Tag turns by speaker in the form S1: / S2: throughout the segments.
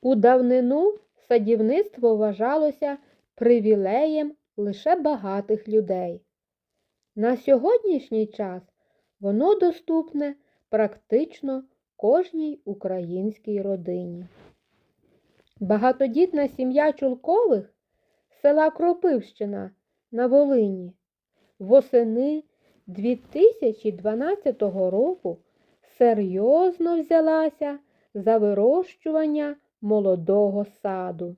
S1: У давнину садівництво вважалося привілеєм лише багатих людей. На сьогоднішній час воно доступне практично кожній українській родині. Багатодітна сім'я Чулкових села Кропивщина на Волині восени 2012 року серйозно взялася за вирощування молодого саду.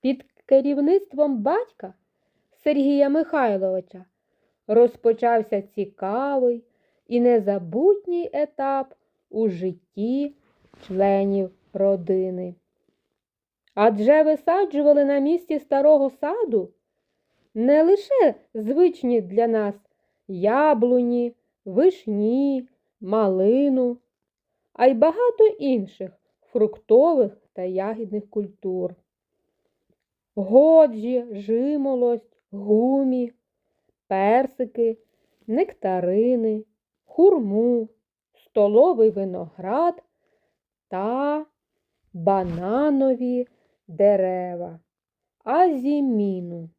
S1: Під керівництвом батька Сергія Михайловича розпочався цікавий і незабутній етап у житті членів родини. Адже висаджували на місці старого саду не лише звичні для нас яблуні, вишні, малину, а й багато інших фруктових та ягідних культур. Годжі, жимолость, гумі, персики, нектарини, хурму, столовий виноград та бананові дерева, азіміну.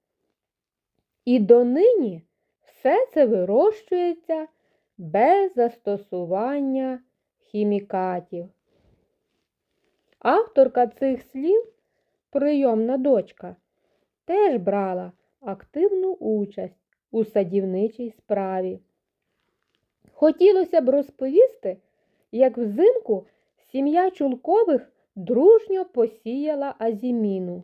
S1: І донині все це вирощується без застосування хімікатів. Авторка цих слів, прийомна дочка, теж брала активну участь у садівничій справі. Хотілося б розповісти, як взимку сім'я Чулкових дружньо посіяла азіміну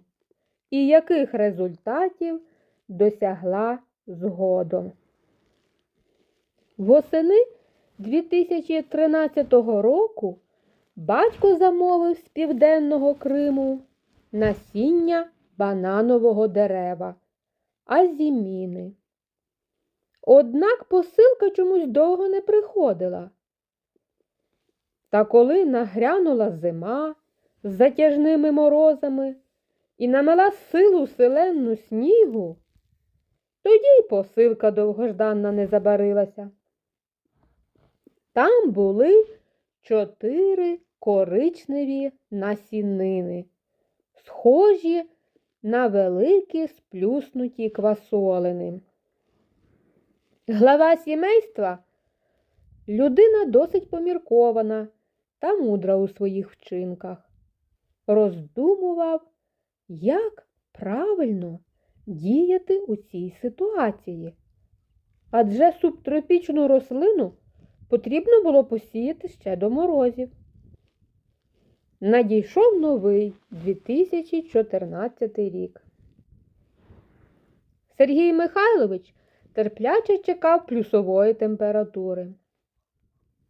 S1: і яких результатів досягла згодом. Восени 2013 року батько замовив з південного Криму насіння бананового дерева, азіміни. Однак посилка чомусь довго не приходила. Та коли нагрянула зима з затяжними морозами і намела силу селенну снігу, тоді й посилка довгожданна не забарилася. Там були чотири коричневі насінини, схожі на великі сплюснуті квасолини. Глава сімейства людина досить поміркована та мудра у своїх вчинках. Роздумував, як правильно діяти у цій ситуації. Адже субтропічну рослину потрібно було посіяти ще до морозів. Надійшов новий 2014 рік. Сергій Михайлович терпляче чекав плюсової температури.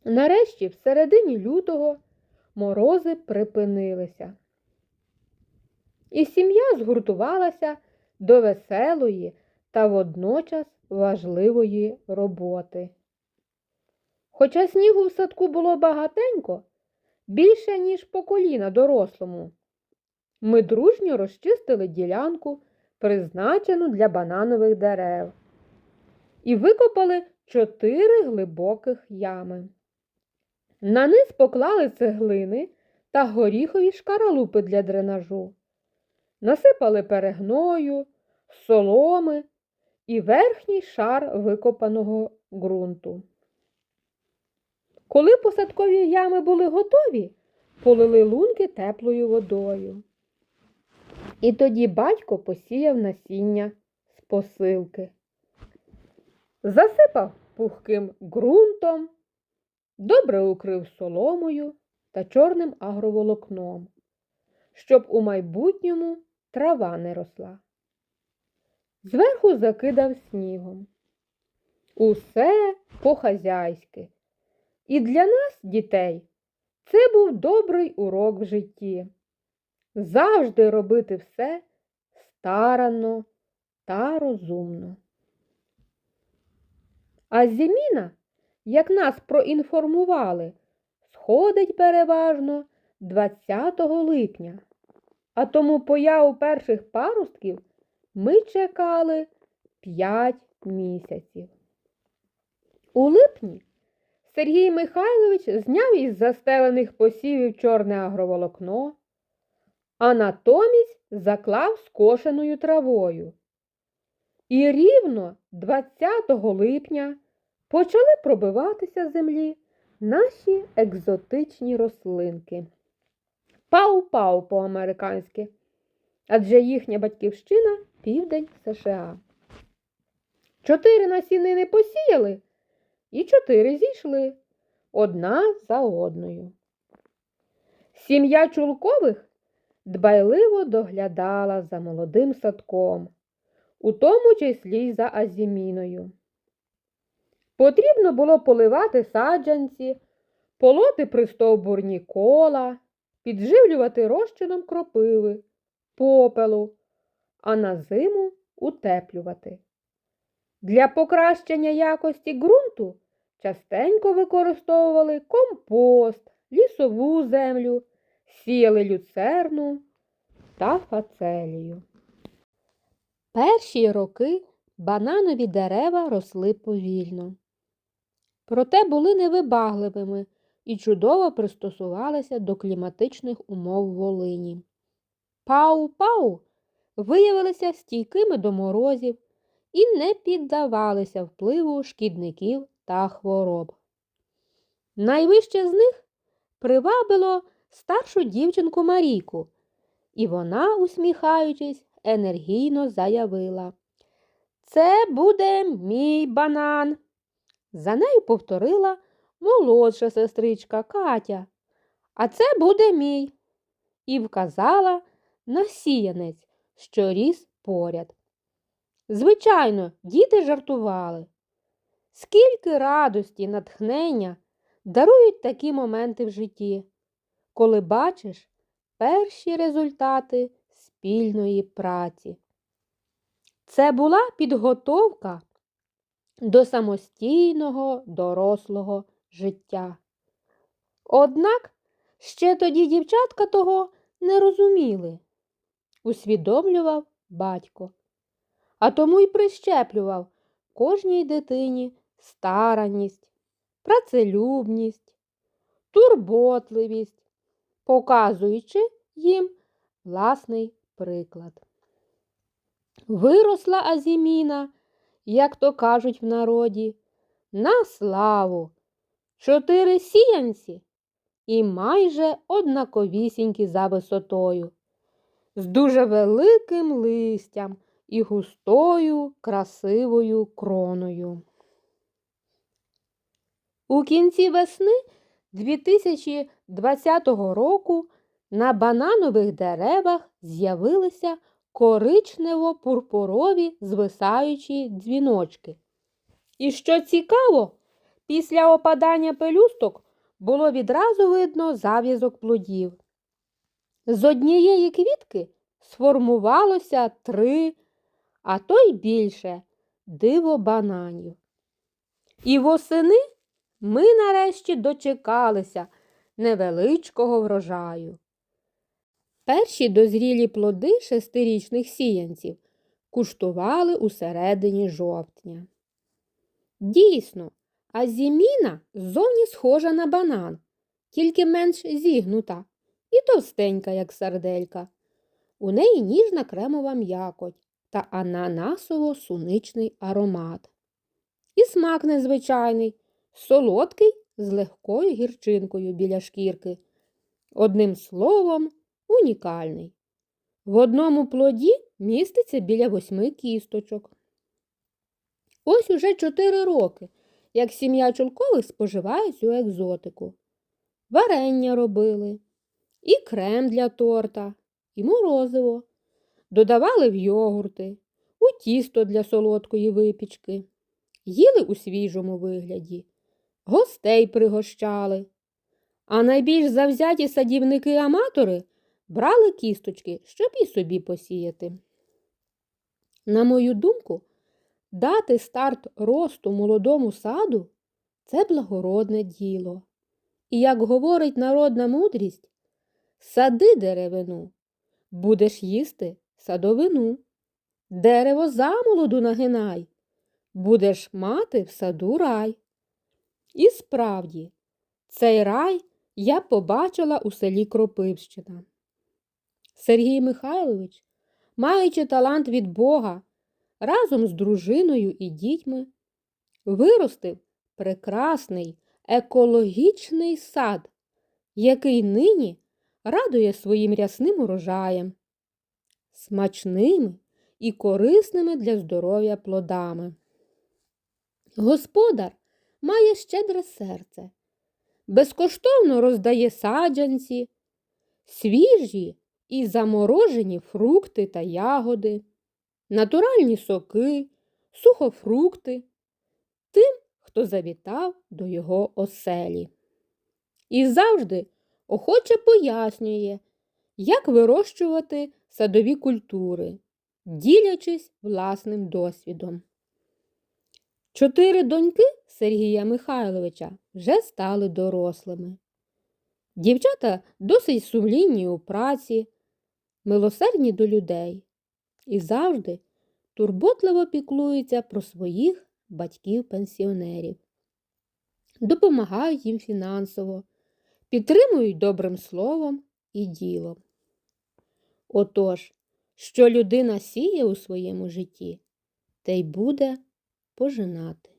S1: Нарешті, в середині лютого, морози припинилися. І сім'я згуртувалася до веселої та водночас важливої роботи. Хоча снігу в садку було багатенько, більше, ніж по коліна дорослому, ми дружньо розчистили ділянку, призначену для бананових дерев, і викопали чотири глибоких ями. На низ поклали цеглини та горіхові шкаралупи для дренажу, насипали перегною, соломи і верхній шар викопаного ґрунту. Коли посадкові ями були готові, полили лунки теплою водою. І тоді батько посіяв насіння з посилки. Засипав пухким ґрунтом, добре укрив соломою та чорним агроволокном, щоб у майбутньому трава не росла. Зверху закидав снігом. Усе по-хазяйськи. І для нас, дітей, це був добрий урок в житті. Завжди робити все старанно та розумно. А зіміна, як нас проінформували, сходить переважно 20 липня, а тому появу перших паростків ми чекали 5 місяців. У липні Сергій Михайлович зняв із застелених посівів чорне агроволокно, а натомість заклав скошеною травою. І рівно 20 липня почали пробиватися з землі наші екзотичні рослинки. Пау-пау по-американськи, адже їхня батьківщина південь США. Чотири насінини посіяли і чотири зійшли одна за одною. Сім'я Чулкових дбайливо доглядала за молодим садком, у тому числі й за азіміною. Потрібно було поливати саджанці, полоти пристовбурні кола, підживлювати розчином кропиви, попелу, а на зиму утеплювати. Для покращення якості ґрунту частенько використовували компост, лісову землю, сіяли люцерну та фацелію. Перші роки бананові дерева росли повільно. Проте були невибагливими і чудово пристосувалися до кліматичних умов Волині. Пау-пау виявилися стійкими до морозів і не піддавалися впливу шкідників та хвороб. Найвище з них привабило старшу дівчинку Марійку, і вона, усміхаючись, енергійно заявила Це буде мій банан. За нею повторила молодша сестричка Катя. А це буде мій. І вказала на сіянець, що ріс поряд. Звичайно, діти жартували. Скільки радості, натхнення дарують такі моменти в житті, коли бачиш перші результати спільної праці. Це була підготовка до самостійного дорослого життя. Однак ще тоді дівчатка того не розуміли, усвідомлював батько, а тому й прищеплював кожній дитині старанність, працелюбність, турботливість, показуючи їм власний приклад. Виросла Азіміна, як то кажуть в народі, на славу, чотири сіянці і майже однаковісінькі за висотою, з дуже великим листям і густою красивою кроною. У кінці весни 2020 року на бананових деревах з'явилися коричнево-пурпурові звисаючі дзвіночки. І що цікаво, після опадання пелюсток було відразу видно зав'язок плодів. З однієї квітки сформувалося три, а то й більше диво бананів. І восени ми нарешті дочекалися невеличкого врожаю. Перші дозрілі плоди шестирічних сіянців куштували у середині жовтня. Дійсно, азіміна ззовні схожа на банан, тільки менш зігнута і товстенька, як сарделька. У неї ніжна кремова м'якоть та ананасово-суничний аромат. І смак незвичайний, солодкий з легкою гірчинкою біля шкірки. Одним словом, унікальний. В одному плоді міститься біля восьми кісточок. Ось уже чотири роки, як сім'я Чулкових споживає цю екзотику. Варення робили, і крем для торта, і морозиво. Додавали в йогурти, у тісто для солодкої випічки, їли у свіжому вигляді, гостей пригощали. А найбільш завзяті садівники-аматори брали кісточки, щоб і собі посіяти. На мою думку, дати старт росту молодому саду це благородне діло. І, як говорить народна мудрість, сади деревину, будеш їсти садовину, дерево замолоду нагинай, будеш мати в саду рай. І справді, цей рай я побачила у селі Кропивщина. Сергій Михайлович, маючи талант від Бога, разом з дружиною і дітьми, виростив прекрасний екологічний сад, який нині радує своїм рясним урожаєм, смачними і корисними для здоров'я плодами. Господар має щедре серце, безкоштовно роздає саджанці, свіжі і заморожені фрукти та ягоди, натуральні соки, сухофрукти тим, хто завітав до його оселі. І завжди охоче пояснює, як вирощувати садові культури, ділячись власним досвідом. Чотири доньки Сергія Михайловича вже стали дорослими. Дівчата досить сумлінні у праці, милосердні до людей і завжди турботливо піклуються про своїх батьків-пенсіонерів, допомагають їм фінансово, підтримують добрим словом і ділом. Отож, що людина сіє у своєму житті, те й буде пожинати.